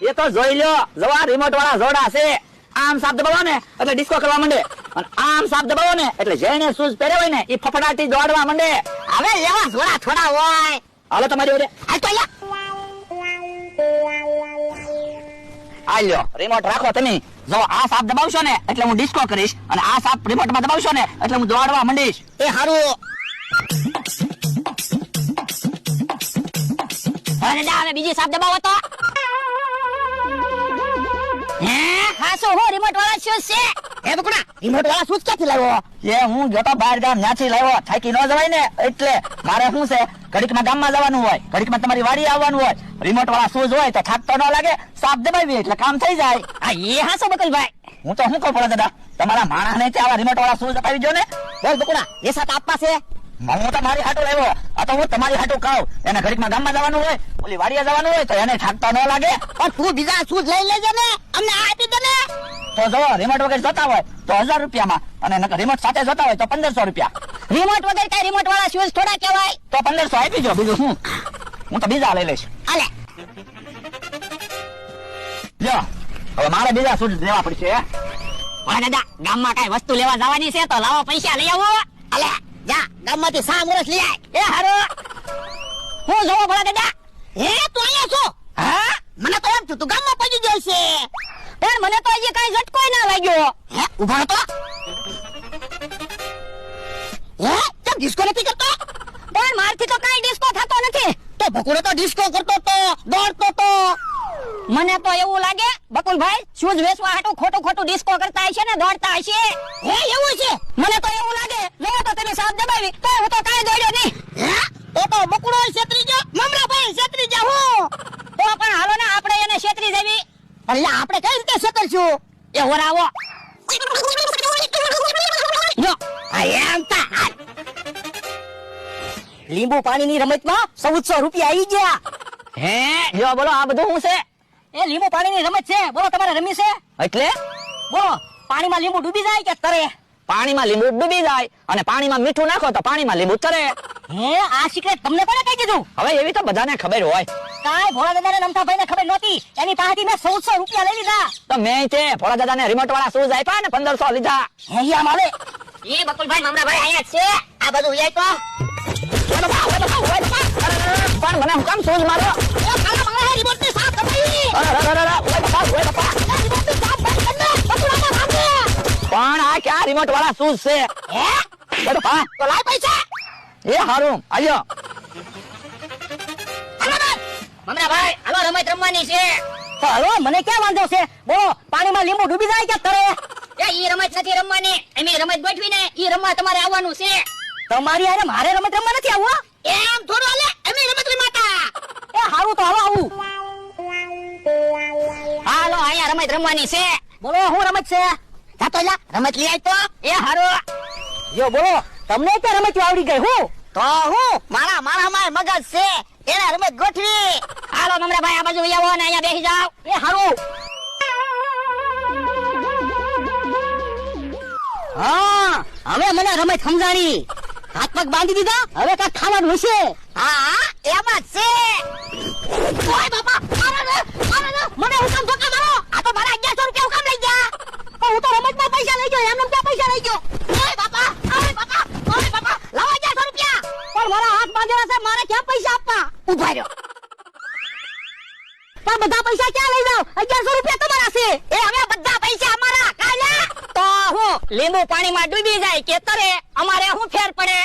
એ તો જોઈ લ્યો જવા રિમોટ વાળા જોડા છે. આમ સાપ દબાવો ને, એટલે ડિસ્કો કરવા માંડે. આમ સાપ દબાવો ને, એટલે જેને શૂઝ પહેર્યા હોય ને એ ફફડાટી દોડવા માંડે. હવે એવા જોડા થોડા હોય. હાલો તમારી ઓરે આ તો આ લ્યો રિમોટ રાખો તમે. જો આ સાપ દબાવશો ને, એટલે હું ડિસ્કો કરીશ, અને આ સાપ રિમોટમાં દબાવશો ને, એટલે હું દોડવા માંડીશ. એ હવે બીજી સાપ દબાવો તો. હે? હાસો હો રિમોટ વાળા શું છે? એ બકુડા રિમોટ વાળા શું ક્યાંથી લાવ્યો? એ હું જોતો બહાર ગામ ન્યાથી લાવ્યો. થાકી ન જવાય ને એટલે મારે શું છે ઘડીકમાં ગામમાં જવાનું હોય ઘડીકમાં તમારી વાડી આવવાનું હોય. રિમોટ વાળા શૂઝ હોય તો થાક તો ન લાગે સાપ દબાવી એટલે કામ થઈ જાય. આ એ હાસો બકલભાઈ? હું તો શું કહું પડે દાદા તમારા માણસને ત્યાં આવા રિમોટ વાળા શૂઝ અપાવી દો ને? બોલ બકુડા એ સાત આપવા છે? હું તો મારી હાટો લાવ્યો. આ તો હું તમારી હાટું કહું. એને ઘડીકમાં ગામમાં જવાનું હોય ઓલી વાડીએ જવાનું હોય તો એને થાકતા ન લાગે. પણ તું બીજા શું લઈ લેજે ને? અમને આપી દે ને. તો જો રિમોટ વગર જોતા હોય તો હજાર રૂપિયામાં. અને નકર રિમોટ સાથે જોતા હોય તો પંદરસો રૂપિયા. રિમોટ વગર કઈ રિમોટ વાળા શૂઝ થોડા કહેવાય. તો પંદરસો આપી જો બીજું શું? હું તો બીજા લઈ લઈશ. અલે જો હવે મારે બીજા શૂઝ લેવા પડશે વાહ દાદા ગામમાં કઈ વસ્તુ લેવા જવાની છે તો લાવો પૈસા લઈ આવો. અલે જા ગામમાંથી સા મુરસ લઈ આય. એ હારો. હું જોવો ભલા દાદા હે તું અહીંયા છો? હા? મને તો એમ થયું તું ગામમાં પહોંચી ગયો છે. પણ મને તો હજી કઈ ઝટકોય ના લાગ્યો હે ઊભા તો. હે તો ડિસ્કો નથી કરતો? પણ મારથી તો કઈ ડિસ્કો થતો નથી. તો બકુડો તો ડિસ્કો કરતો તો દોડતો તો. મને તો એવું લાગે બકુલભાઈ શૂઝ વેચવા હાટું ખોટું ખોટું ડિસ્કો કરતા હશે ને દોડતા હશે. હે એવું છે? મને તો એવું લાગે. જો તો તમે સાપ દબાવી. તો હું તો કાઈ દોડ્યો નહીં. હે? તો તો બકુડો છેતરી ગયો. મમરાભાઈ છેતરી જા હું. તો પણ હાલો ને આપણે એને છેતરી દેવી એટલે આપણે કઈ રીતે છેતરશું? એ વરાવો જો આ એમ તા લીંબુ પાણીની રમતમાં ચૌદસો રૂપિયા આવી ગયા. હે? જો બોલો આ બધું શું છે? એ લીંબુ પાણીની રમત છે. બોલો તમારે રમી છે? એટલે? બોલો પાણીમાં લીંબુ ડૂબી જાય કે તરે? પાણીમાં લીંબુ ડૂબી જાય અને પાણીમાં મીઠું નાખો તો પાણીમાં લીંબુ તરે. હે આ સિક્રેટ તમને કોને કહી દીધું? હવે એવી તો બધાને ખબર હોય. કાય ભોળા દાદાને નમતાભાઈને ખબર નહોતી. એની પાસેથી મેં ચૌદસો રૂપિયા લઈ લીધા. તો મેં તે ભોળા દાદાને રિમોટ વાળા શૂઝ આપ્યા ને પંદરસો લીધા. હે યા માલે એ બકુલભાઈ મમરાભાઈ અહીંયા છે. આ બધું ઉયાય તો પણ મને હુકમ શૂઝ મારો રિમોટ વાળા શૂઝ છે? હે? તો લાય પૈસા. એ હારું આલ્યો મમરાભાઈ હાલો રમત રમવાની છે. તો હાલો મને ક્યાં વાંધો છે? બોલો પાણીમાં લીંબુ ડૂબી જાય કે તરે? એ ઈ રમત નથી રમવાની. એમ રમત ગોઠવીને ઈ રમવા તમારે આવવાનું છે. તમારી હારે મારે રમત રમવા નથી આવવું એમ થોડું હાલે એમ રમત રમાતા. એ હારું તો હાલો આવું. હાલો અહીંયા રમત રમવાની છે. બોલો હું રમત છે? જાતો લા રમત લઈ આય તો. એ હારો. યો બોલો તમને તો રમત આવડી ગઈ હું? તો હું મારા મારા માં મગજ છે એને રમત ગોઠવી. હાલો મમરાભાઈ આ બાજુ આવો ને અહીંયા બેસી જાવ એ હારું. હા હવે મને રમત સમજાણી. હાથ પગ બાંધી દીધા હવે કાંઈક ખાવાનું હશે. હા એમાં છે. ઓય બાપા મને હુકમ ધોકા મારો આ તો મારા 1100 રૂપિયા હું કામ લઈ ગયા પણ હું તો રમતમાં પૈસા લઈ ગયો એમને ક્યાં પૈસા લઈ ગયો ઓય બાપા ઓય બાપા ઓય બાપા લાવો 1100 રૂપિયા પણ મારા હાથ બાંધેલા છે મારે ક્યાં પૈસા આપવા? ઊભા રહ્યો. પણ બધા પૈસા ક્યાં લઈ જાવ 1100 રૂપિયા તમારા છે. એ હવે બધા પૈસા અમારા. કાલે? તો હું લીંબુ પાણીમાં ડૂબી જાય કે તરે અમારે શું ફેર પડે?